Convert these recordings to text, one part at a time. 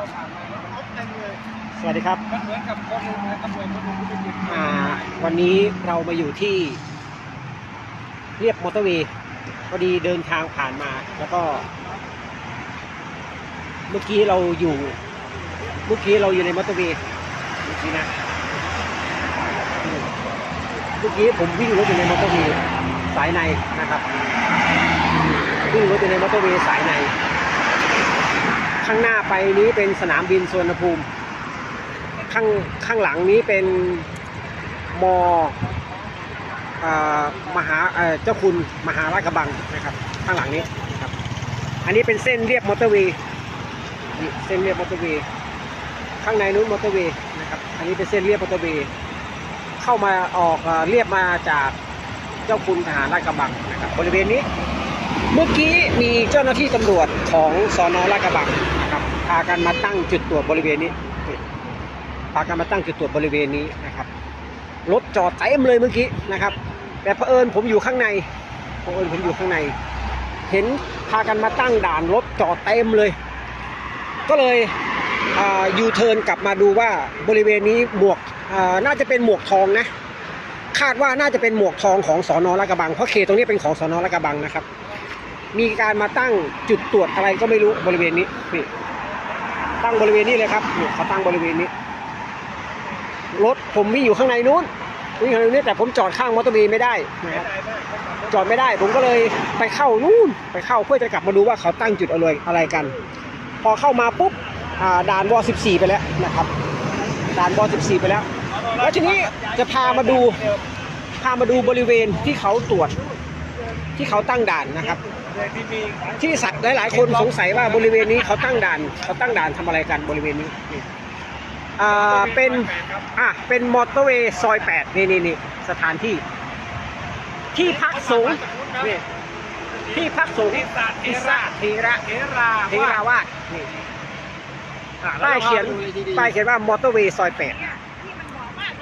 เราผ่านมาแล้วมันรถเต็มเลยสวัสดีครับ มันเหมือนกับคนหนึ่งนะตำรวจคนหนึ่งที่ไปหยิบอ่า วันนี้เรามาอยู่ที่ เรียบมอเตอร์เวย์พอดีเดินทางผ่านมา แล้วก็ เมื่อกี้เราอยู่ เมื่อกี้เราอยู่ในมอเตอร์เวย์เมื่อกี้นะอืมเมื่อกี้ผมวิ่งรถอยู่ในมอเตอร์เวย์สายในนะครับ วิ่งรถอยู่ในมอเตอร์เวย์สายใน ข้างหน้าไปนี้เป็นสนามบินสุวรรณภูมิ ข้างข้างหลังนี้เป็นมอมหาเจ้าคุณมหาราชกระบังนะครับ ข้างหลังนี้ครับ อันนี้เป็นเส้นเรียบมอเตอร์เวย์เส้นเรียบมอเตอร์เวย์ข้างในนู้นมอเตอร์เวย์นะครับ อันนี้เป็นเส้นเรียบมอเตอร์เวย์เข้ามาออกเรียบมาจากเจ้าคุณทหารราชกระบังนะครับบริเวณนี้ เมื่อกี้มีเจ้าหน้าที่ตำรวจของสอนอลาดกระบังนะากันมาตั้งจุดตรวจบริเวณนี้พากันมาตั้งจุดตรวจบริเวณนี้นะครับรถจอดเต็มเลยเมื่อกี้นะครับ แต่เผอิญผมอยู่ข้างในเผอิญผมอยู่ข้างใน เห็นพากันมาตั้งด่านรถจอดเต็มเลย ก็เลยยูเทิร์นกลับมาดูว่าบริเวณนี้หมวกน่าจะเป็นหมวกทองนะคาดว่าน่าจะเป็นหมวกทองของสอนอลากระบังเพราะเขตตรงนี้เป็นของสอนอลากระบังนะครับ มีการมาตั้งจุดตรวจอะไรก็ไม่รู้บริเวณนี้นี่ ตั้งบริเวณนี้เลยครับนี่เขาตั้งบริเวณนี้ รถผมวิ่งอยู่ข้างในนู้นวิ่งข้างในนู้แต่ผมจอดข้างมอเตอร์เวย์ไม่ได้นะครับจอดไม่ได้ ผมก็เลยไปเข้านู่นไปเข้าเพื่อจะกลับมาดูว่าเขาตั้งจุดอะไรอะไรกัน พอเข้ามาปุ๊บอ่าด่านว14 ไปแล้วนะครับ ด่านว14 ไปแล้ว แล้วทีนี้จะพามาดูพามาดูบริเวณที่เขาตรวจที่เขาตั้งด่านนะครับ ที่มีที่สัตว์หลายๆคนสงสัยว่าบริเวณนี้เขาตั้งด่านเขาตั้งด่านทำอะไรกันบริเวณนี้นี่อ่าเป็นอะเป็นมอเตอร์เวย์ซอยแปดนี่นี่นี่สถานที่ ที่พักสงฆ์นี่ที่พักสงฆ์ทิศาเทอิระสระเทระเทราเทราวาสนี่ป้ายเขียนป้ายเขียนว่ามอเตอร์เวย์ซอยแปด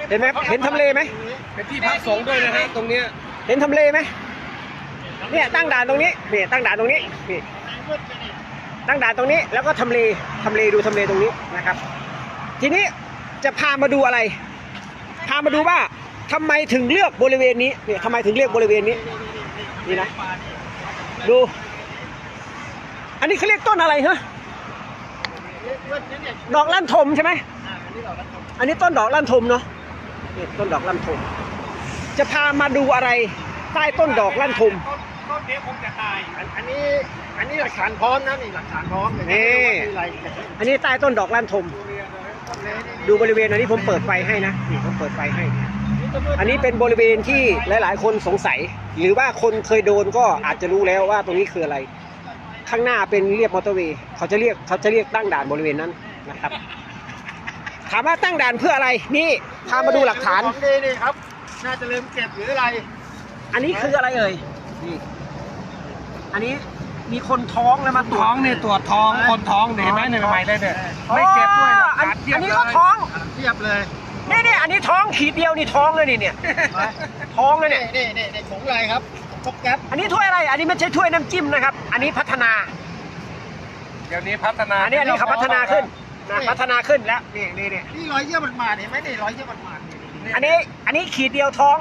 เห็นไหมเห็นทำเลไหมเป็นที่พักสงฆ์ด้วยนะฮะตรงเนี้ยเห็นทำเลไหม เนี่ยตั้งด่านตรงนี้เนี่ตั้งด่านตรงนี้นี่ตั้งด่านตรงนี้แล้วก็ทำเลทำเลดูทำเลตรงนี้นะครับ ทีนี้จะพามาดูอะไร พามาดูว่าทำไมถึงเลือกบริเวณนี้เนี่ยทำไมถึงเลือกบริเวณนี้นี่นะดู อันนี้เขาเรียกต้นอะไรฮะดอกลั่นทมใช่ไหมอันนี้ต้นดอกลั่นทมเนาะนี่ต้นดอกลั่นทม จะพามาดูอะไรใต้ต้นดอกลั่นทม ต้นนี้คงจะตาย อันอันนี้อันนี้หลักฐานพร้อมนะนี่หลักฐานพร้อมเลยนี่มีอะไรอันนี้ใต้ต้นดอกลั่นทม ดูบริเวณอันนี้ผมเปิดไฟให้นะนี่ผมเปิดไฟให้ อันนี้เป็นบริเวณที่หลาย ๆ คนสงสัย หรือว่าคนเคยโดนก็อาจจะรู้แล้วว่าตรงนี้คืออะไร ข้างหน้าเป็นเรียบมอเตอร์เวย์เขาจะเรียกเขาจะเรียกตั้งด่านบริเวณนั้นนะครับ ถามว่าตั้งด่านเพื่ออะไรนี่พามาดูหลักฐานของดีนี่ครับ น่าจะลืมเก็บหรืออะไร อันนี้คืออะไรเอ่ยนี่ อันนี้มีคนท้องแล้วมาตรวจ ท้องเนี่ยตรวจท้องคนท้องเนี่ยเห็นไหมเนี่ยใหม่เลยเนี่ยไม่เก็บด้วยหลักอันฐานเทียบอันนี้เลก็ยท้อง เทียบเลยนี่นี่อันนี้ท้องขีดเดียวนี่ท้องเลยนี่เนี่ยท้องเลยเนี่ยนี่นี่นี่ถุงอะไรครับพกแก๊ปอันนี้ถ้วยอะไร อันนี้ไม่ใช่ถ้วยน้ำจิ้มนะครับ อันนี้พัฒนา เดี๋ยวนี้พัฒนา อันนี้อันนี้เขาพัฒนาขึ้นนะพัฒนาขึ้นแล้วนี่นี่นี่นี่รอยเยี่ยมันมาดๆเห็นไหมนี่รอยเยี่ยมันมาดๆนี่อันนี้อันนี้ขีดเดียวท้อง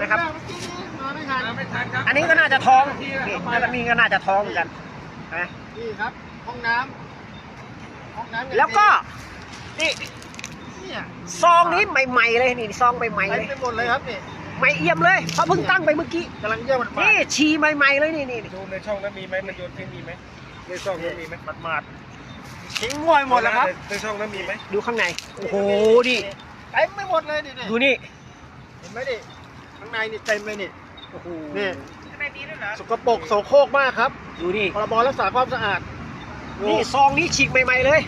นะครับเมื่อกี้นี่มา ไม่ทันไม่ทันครับอันนี้ก็น่าจะท้องนี่แล้วนี่ก็น่าจะท้องเหมือนกันนะนี่ครับห้องน้ำห้องน้ำอย่างดีแล้วก็นี่เนี่ยซองนี้ใหม่ๆเลยนี่ซองใหม่ๆเต็เลมยไปหมดเลยครับนี่ใหม่เอี่ยมเลยเพราะเพิ่งตั้งไปเมื่อกี้กำลังเยี่ยมันมานี่ชีใหม่ๆเลยนี่นี่ดูในช่องนั้นมีไหมมันโยนทิ้งมีไหมในช่องนั้นมีไหมดมาดทิ้งมวยหมดแล้วครับในช่องนั้นมีไหมดูข้างในโอ้โหนี่เต็มไปหมดเลยนี่นี่ดูนี่เห็นไหมนี่ข้างในนี่เต็มเลยนี่ โอ้โหนี่สกปรกโสโครกมากครับดูนี่ พรบรักษาความสะอาดนี่ซองนี้ฉีกใหม่ๆเลย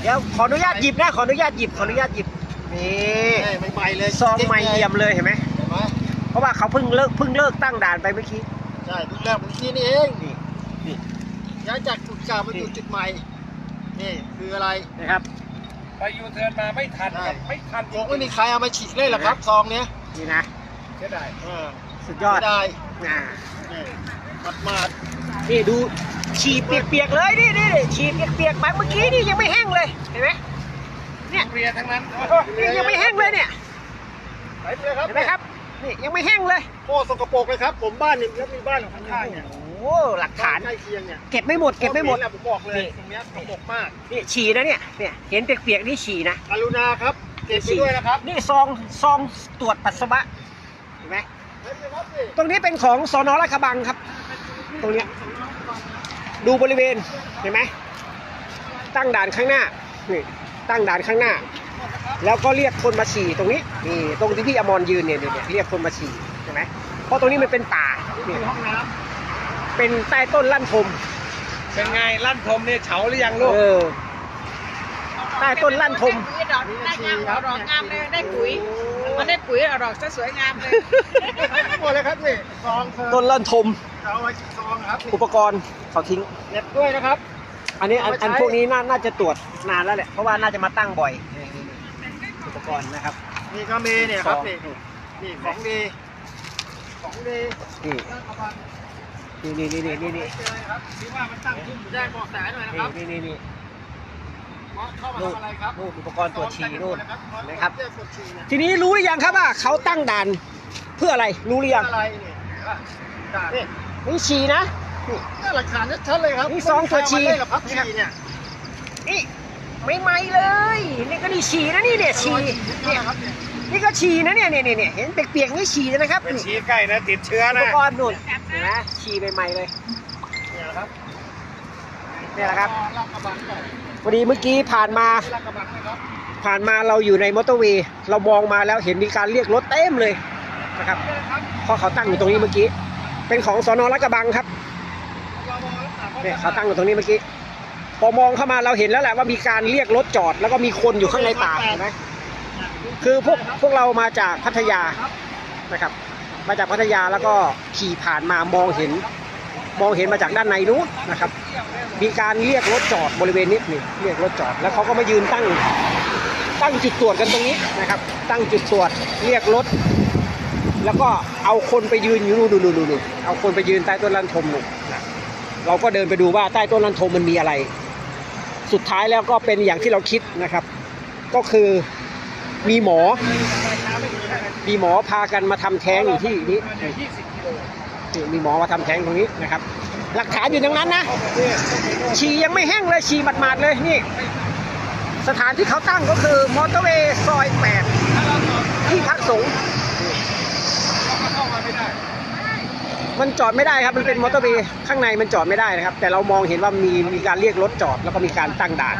เดี๋ยวขออนุญาตหยิบนะ ขออนุญาตหยิบ ขออนุญาตหยิบ นี่นี่ใหม่ๆเลยซองใหม่เอี่ยมเลยเห็นไหม เห็นไหมเพราะว่าเขาเพิ่งเลิกเพิ่งเลิกตั้งด่านไปเมื่อกี้ ใช่เพิ่งเริ่มเมื่อกี้นี่เองนี่นี่ย้ายจากจุดเก่ามาอยู่จุดใหม่ นี่คืออะไรนะครับ ไปยูเทิร์นมาไม่ทันครับไม่ทันคงไม่มีใครเอามาฉีกเลยหรอกครับซองเนี้ยนี่นะเสียดายเออ สุดยอดไม่ได้อ่านี่มัดมาดนี่ดูฉี่เปียกๆเลยนี่นี่นี่ฉี่เปียกๆมาเมื่อกี้นี่ยังไม่แห้งเลยเห็นไหมเนี่ยเบียร์ทั้งนั้นนี่ยังไม่แห้งเลยเนี่ยไปเลยครับเห็นไหมครับนี่ยังไม่แห้งเลยโอ้สกปรกเลยครับ ผมบ้านนี่แล้วมีบ้านของข้างๆเนี่ยโอ้โหหลักฐานใกล้เคียงเนี่ยเก็บไม่หมดเก็บไม่หมดแหละผมบอกเลยตรงเนี้ยสกปรกมากนี่ฉี่นะเนี่ยเนี่ยเห็นเปียกๆนี่ฉี่นะกรุณาครับเก็บไปด้วยนะครับนี่ซองซองตรวจปัสสาวะ ตรงนี้เป็นของสอนอราชกระบังครับ ตรงเนี้ยดูบริเวณเห็นไหมตั้งด่านข้างหน้านี่ตั้งด่านข้างหน้า แล้วก็เรียกคนมาฉี่ตรงนี้นี่ตรงที่พี่อมรยืนเนี่ยเนี่ยเนี่ยเรียกคนมาฉี่เห็นไหมเพราะตรงนี้มันเป็นป่ามีเนี่ยห้องน้เป็นใต้ต้นลั่นทมเป็นไงลั่นทมเนี่ยเฉาหรือยังลูกเออใต้ต้นลั่นทมปุ๋ยดอกได้งามเอาดอกงามเลยได้ปุ๋ย มันได้ปุ๋ยเอาดอกซะสวยงามเลยำหมดเลยครับนี่ซองเธอต้นลั่นทม เอาไว้ซองครับนี่อุปกรณ์เขาทิ้ง เน็บด้วยนะครับ อันนี้อันเอามาใช้อันพวกนี้น่าน่าจะตรวจนานแล้วแหละ เพราะว่าน่าจะมาตั้งบ่อยนี่นี่นี่อุปกรณ์นะครับ นี่ก็มีเนี่ยครับซองนี่นี่ของดี ของดีนี่ราชกระบังนี่นี่นี่นี่นี่ไม่เจอครับที่ว่ามันตั้งขึ้นแจ้งเบาะแสหน่อยนะครับนี่นี่นี่ เข้ามาทำอะไรครับนู่นอุปกรณ์ตรวจฉี่นู่นนะครับเรียกตรวจฉี่เนี่ยทีนี้รู้หรือยังครับว่าเขาตั้งด่านเพื่ออะไรรู้หรือยังอะไรเนี่ยเห็นป่ะด่านนี่นี่ฉี่นะนี่นี่หลักฐานชัดๆเลยครับนี่ซองตรวจฉี่ไม่มีใครเอามาเล่นกับพับฉี่เนี่ยนี่ไม่ไหมเลยนี่ก็นี่ฉี่นะนี่เนี่ยฉี่นี่เนี่ยนะครับเนี่ยนี่ก็ฉี่นะเนี่ยเนี่ยเนี่ยเนี่ยเห็นเปียกๆนี่ฉี่นะครับเป็นนี่ชี้ใกล้นะติดเชื้ออุปนะกรณ์นู่นเห็นไหมฉี่ใหม่ๆเลยเนี่ยนะครับเนี่ยแหละครับ พอดีเมื่อกี้ผ่านมา ผ่านมาเราอยู่ในมอเตอร์เวย์เรามองมาแล้วเห็นมีการเรียกรถเต็มเลยนะครับเพราะเขาตั้งอยู่ตรงนี้เมื่อกี้ เป็นของสอนอรักกระบังครับเรามองแล้วถามว่าเนี่ยเขาตั้งอยู่ตรงนี้เมื่อกี้ พอมองเข้ามาเราเห็นแล้วแหละว่ามีการเรียกรถจอด แล้วก็มีคนอยู่ข้างในป่าเห็นไหมคือพวกพวกเรามาจากพัทยานะครับ มาจากพัทยาแล้วก็ขี่ผ่านมามองเห็น มองเห็นมาจากด้านในนู้นนะครับ มีการเรียกรถจอดบริเวณนี้นี่เรียกรถจอดแล้วเขาก็มายืนตั้งตั้งจุดตรวจกันตรงนี้นะครับ ตั้งจุดตรวจเรียกรถ แล้วก็เอาคนไปยืนอยู่นู่นนู่นนู่นนู่นเอาคนไปยืนใต้ต้นลันทมนู่นนะเราก็เดินไปดูว่าใต้ต้นลันทมมันมีอะไร สุดท้ายแล้วก็เป็นอย่างที่เราคิดนะครับ ก็คือมีหมอ มีหมอพากันมาทำแท้งอยู่ที่นี้ มีหมอมาทำแท้งตรงนี้นะครับ หลักฐานอยู่ตรงนั้นนะฉี่ยังไม่แห้งเลยฉี่หมาดๆเลยนี่ สถานที่เขาตั้งก็คือมอเตอร์เวย์ซอย8ที่พักสงฆ์มันจอดไม่ได้ครับ มันเป็นมอเตอร์เวย์ข้างในมันจอดไม่ได้นะครับ แต่เรามองเห็นว่ามีมีการเรียกรถจอดแล้วก็มีการตั้งด่าน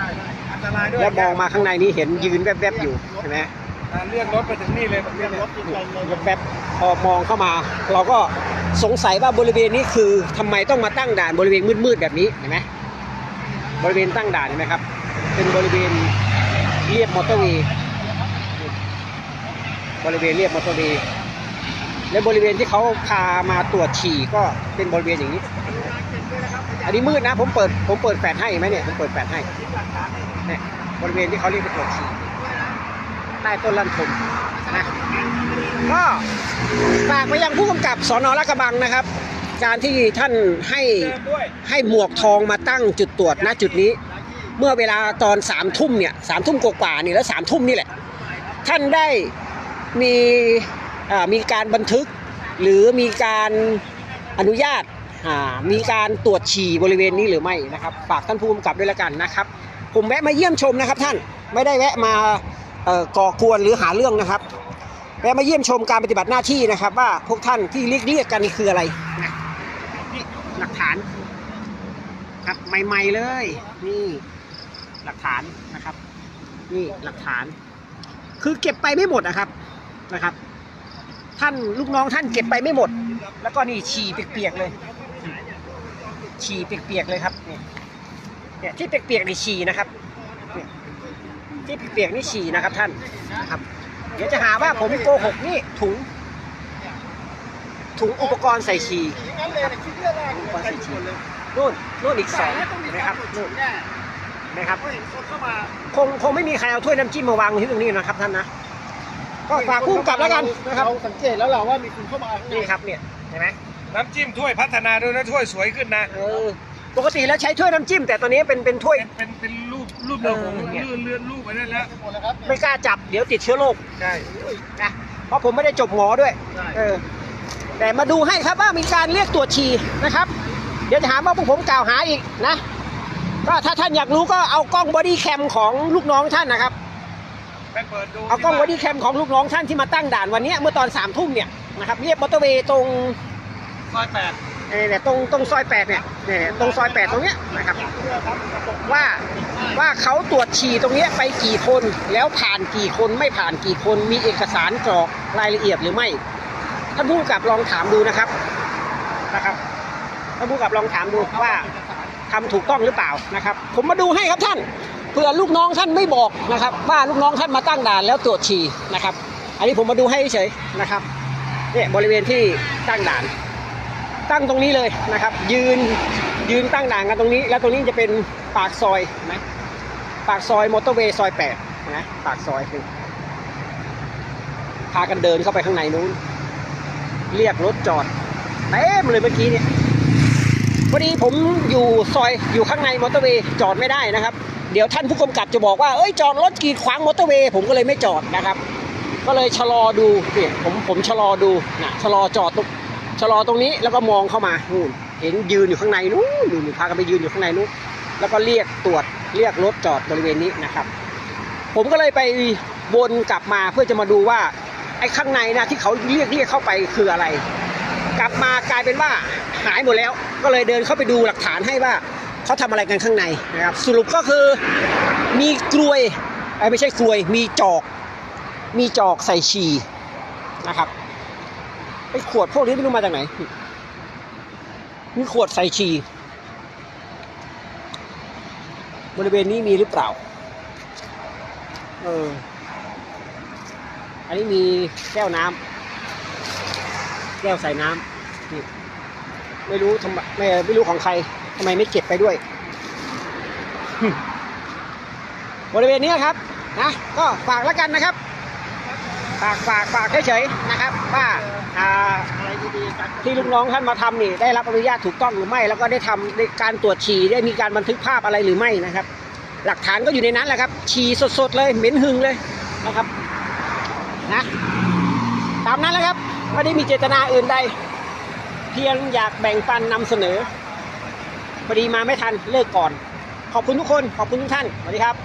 อันตรายด้วยแล้วมองมาข้างในนี้เห็นยืนแวบๆอยู่เห็นไหมอ่า เลื่อนรถไปถึงนี่เลยแบบนี้เลยแวบพอมองเข้ามา เราก็สงสัยว่าบริเวณนี้คือทำไมต้องมาตั้งด่านบริเวณมืดๆแบบนี้เห็นไหมบริเวณตั้งด่านเห็นไหมครับ เป็นบริเวณเรียบมอเตอร์เวย์บริเวณเรียบมอเตอร์เวย์และบริเวณที่เขาพามาตรวจฉี่ก็เป็นบริเวณอย่างนี้ อันนี้มืดนะผมเปิดผมเปิดแฟลชให้ไหมเนี่ยผมเปิดแฟลชให้เนี่ยบริเวณที่เขาเรียกไปตรวจฉี่ ใต้ต้นลันทมนะก็ฝากไปยังผู้กำกับสอนอรักกระบังนะครับ การที่ท่านให้ให้หมวกทองมาตั้งจุดตรวจณจุดนี้ เมื่อเวลาตอนสามทุ่มเนี่ยสามทุ่มกว่าๆนี่แล้วสามทุ่มนี่แหละ ท่านได้มีมีการบันทึก หรือมีการอนุญาตมีการตรวจฉี่บริเวณนี้หรือไม่นะครับ ฝากท่านผู้กำกับด้วยละกันนะครับ ผมแวะมาเยี่ยมชมนะครับท่านไม่ได้แวะมา ก่อกวนหรือหาเรื่องนะครับแวะมาเยี่ยมชมการปฏิบัติหน้าที่นะครับ ว่าพวกท่านที่เรียกเรียกกันนี่คืออะไรนะนี่หลักฐานครับใหม่ๆเลย นี่หลักฐานนะครับ นี่หลักฐาน คือเก็บไปไม่หมดนะครับนะครับ ท่านลูกน้องท่านเก็บไปไม่หมด แล้วก็นี่ฉี่เปียกๆเลย ฉี่เปียกๆเลยครับนี่เนี่ยที่เปียกๆนี่ฉี่นะครับ ที่เปียกๆนี่ฉี่นะครับท่านนะครับ เดี๋ยวจะหาว่าผมโกหกนี่ถุง ถุงอุปกรณ์ใส่ฉี่อย่างนั้นเลยเนี่ยคิดเรื่องแรกเลยใส่ฉี่เลยนู่นนู่นอีกสองนะครับนู่นแน่นะครับเพราะเห็นคนเข้ามาคงคงไม่มีใครเอาถ้วยน้ำจิ้มมาวางที่ตรงนี้นะครับท่านนะก็ฝากคู่กลับแล้วกันนะครับเราสังเกตแล้วเราว่ามีคนเข้ามาข้างในนี่ครับเนี่ยเห็นไหมน้ำจิ้มถ้วยพัฒนาด้วยนะถ้วยสวยขึ้นนะเออ ปกติแล้วใช้ถ้วยน้ำจิ้ม แต่ตอนนี้เป็นเป็นถ้วย เป็นเป็นเป็นรูปรูปเดียวผมเออเนี่ย เลื่อนเลื่อนรูปไปได้แล้วหมดแล้วครับไม่กล้าจับเดี๋ยวติดเชื้อโรคใช่นะเพราะผมไม่ได้จบหมอด้วย ใช่เออแต่มาดูให้ครับว่ามีการเรียกตรวจฉี่นะครับ เดี๋ยวจะหาว่าพวกผมกล่าวหาอีกนะ ก็ถ้าท่านอยากรู้ก็เอากล้องบอดี้แคมของลูกน้องท่านนะครับ ไปเปิดดูเอากล้องบอดี้แคมของลูกน้องท่านที่มาตั้งด่านวันเนี้ยเมื่อตอนสามทุ่มเนี่ยนะครับเรียบมอเตอร์เวย์ตรงซอยแปด เนี่ยเนี่ยตรงตรงซอยแปดเนี่ยเนี่ยเนี่ยตรงซอยแปดตรงเนี้ยนะครับว่าว่าเขาตรวจฉี่ตรงเนี้ยไปกี่คนแล้วผ่านกี่คนไม่ผ่านกี่คนมีเอกสารกรอกรายละเอียดหรือไม่ท่านผู้กับลองถามดูนะครับนะครับท่านผู้กับลองถามดูว่าทำถูกต้องหรือเปล่านะครับ ผมมาดูให้ครับท่านเผื่อลูกน้องท่านไม่บอกนะครับ ว่าลูกน้องท่านมาตั้งด่านแล้วตรวจฉี่นะครับ อันนี้ผมมาดูให้เฉยนะครับเนี่ยบริเวณที่ตั้งด่าน ตั้งตรงนี้เลยนะครับ ยืนยืนตั้งด่านกันตรงนี้ แล้วตรงนี้จะเป็นปากซอยนไหมปากซอยมอเตอร์เวย์ซอยแปดนะปากซอยคือพากันเดินเข้าไปข้างในนู้น เรียกรถจอดเต็มเลยเมื่อกี้เนี่ยพอดีผมอยู่ซอยอยู่ข้างในมอเตอร์เวย์จอดไม่ได้นะครับ เดี๋ยวท่านผู้กำกับจะบอกว่าเอ้ยจอดรถกีดขวางมอเตอร์เวย์ผมก็เลยไม่จอดนะครับ ก็เลยชะลอดูเนี่ยผมผมชะลอดูนะชะลอจอดตรง ชะลอตรงนี้แล้วก็มองเข้ามานู่นเห็นยืนอยู่ข้างในนู้นนู่นพากันไปยืนอยู่ข้างในนู้นแล้วก็เรียกตรวจเรียกรถจอดบริเวณนี้นะครับ ผมก็เลยไปวนกลับมาเพื่อจะมาดูว่าไอ้ข้างในนะที่เขาเรียกเรียกเข้าไปคืออะไร กลับมากลายเป็นว่าหายหมดแล้ว ก็เลยเดินเข้าไปดูหลักฐานให้ว่าเขาทำอะไรกันข้างในนะครับ สรุปก็คือมีกลวยไอ้ยไม่ใช่กลวย มีจอก มีจอกใส่ฉี่นะครับ ไอ้ขวดพวกนี้ไม่รู้มาจากไหน มีขวดใส่ฉี่บริเวณนี้มีหรือเปล่า เออ อันนี้มีแก้วน้ำ แก้วใส่น้ำนี่ไม่รู้ทำไมไม่ไม่รู้ของใครทำไมไม่เก็บไปด้วย บริเวณนี้ครับ นะ ก็ฝากแล้วกันนะครับ ฝากฝากฝากเฉยๆนะครับว่า อ่าอะไรดีๆกันที่ลูกน้องท่านมาทำนี่ได้รับอนุญาตถูกต้องหรือไม่ แล้วก็ได้ทำในการตรวจฉี่ได้มีการบันทึกภาพอะไรหรือไม่นะครับ หลักฐานก็อยู่ในนั้นแหละครับ ฉี่สดๆเลยเหม็นหึงเลยนะครับนะตามนั้นแหละครับไม่ได้มีเจตนาอื่นใด เพียงอยากแบ่งปันนำเสนอพอดีมาไม่ทันเลิกก่อน ขอบคุณทุกคนขอบคุณทุกท่านสวัสดีครับ